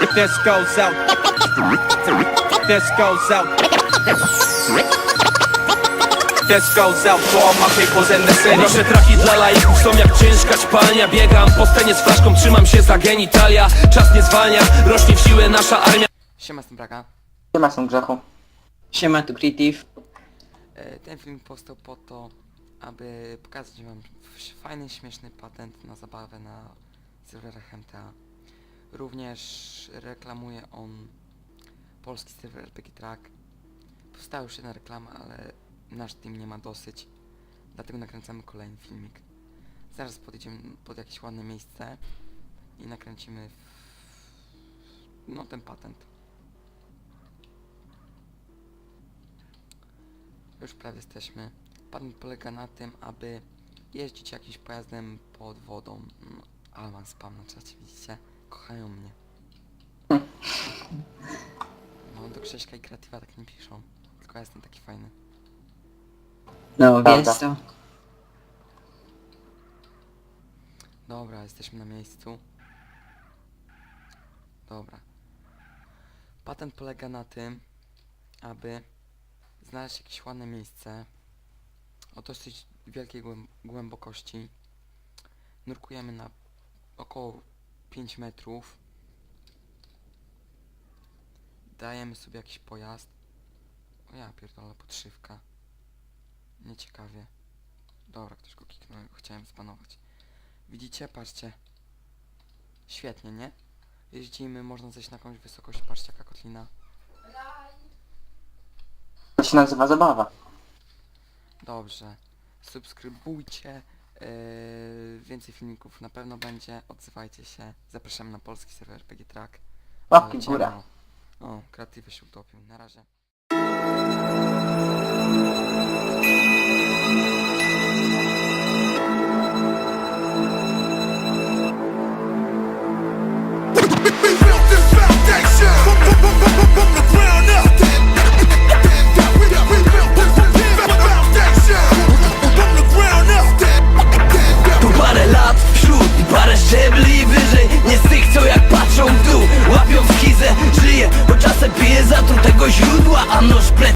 This goes out. This goes out. This goes out to all my peoples in the city. Nasze traki dla laików są jak ciężka ćpania Biegam po scenie z flaszką, trzymam się za genitalia Czas nie zwalnia, rośnie w siłę nasza armia Siema, jestem Braga. Siema, są grzechu. Siema, tu Creative. E, Ten film powstał po to, aby pokazać wam fajny, śmieszny patent na zabawę na serwerach MTA. Również reklamuje on polski serwer RPG Track. Powstała już jedna reklama, ale nasz team nie ma dosyć, dlatego nakręcamy kolejny filmik. Zaraz podjedziemy pod jakieś ładne miejsce i nakręcimy no ten patent. Już prawie jesteśmy. Patent polega na tym, aby jeździć jakimś pojazdem pod wodą. No, Alman spam na czacie, widzicie? Kochają mnie. No do Krześka i Kreatywa tak nie piszą. Tylko ja jestem taki fajny. No, Prawda. więc to. Dobra, jesteśmy na miejscu. Dobra. Patent polega na tym, aby znaleźć jakieś ładne miejsce o dosyć wielkiej głęb głębokości. Nurkujemy na około 5 metrów. Dajemy sobie jakiś pojazd. O ja pierdolę, podszywka. Nieciekawie. Dobra, ktoś go kiknął, chciałem spanować. Widzicie? Patrzcie. Świetnie, nie? Jeździmy, można zejść na jakąś wysokość, patrzcie jaka kotlina. To się nazywa zabawa. Dobrze. Subskrybujcie. Yy, więcej filmików na pewno będzie. Odzywajcie się. Zapraszamy na polski serwer PG Track. Łapki w Leciemy. górę. O, kreatywy się utopił. Na razie.